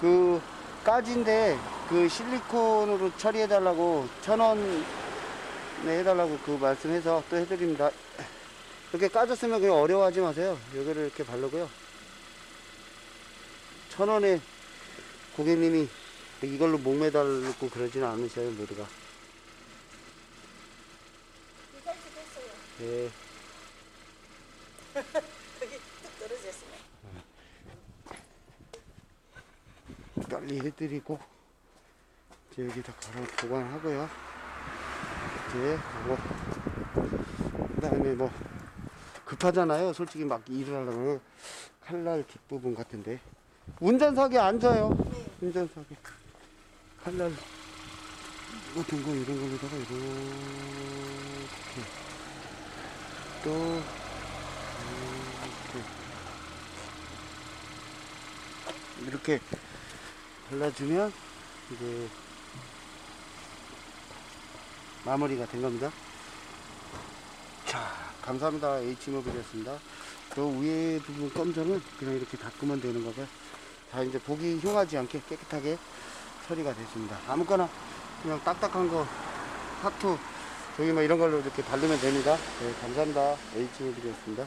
그 까지인데 그 실리콘으로 처리해 달라고 천 원에 해달라고 그 말씀해서 또 해드립니다. 이렇게 까졌으면 그냥 어려워하지 마세요. 여기를 이렇게 바르고요. 천 원에 고객님이 이걸로 목 매달고 그러지는 않으셔요 모두가. 예. 여기 뚝 떨어졌어요. 빨리 해드리고 이제 여기다 걸어 보관하고요. 이제 뭐 그 다음에 뭐 급하잖아요. 솔직히 막 일을 하려면 칼날 뒷부분 같은데 운전석에 앉아요. 운전석에 칼날 같은 거 이런 걸로다가 이렇게 또 이렇게 이렇게 발라주면 이제 마무리가 된 겁니다. 자, 감사합니다. H모빌이었습니다. 저 위에 부분 검정은 그냥 이렇게 닦으면 되는 거고요. 자, 이제 보기 흉하지 않게 깨끗하게 처리가 됐습니다. 아무거나 그냥 딱딱한 거, 타투, 저기 뭐 이런 걸로 이렇게 바르면 됩니다. 네, 감사합니다. H모빌이었습니다.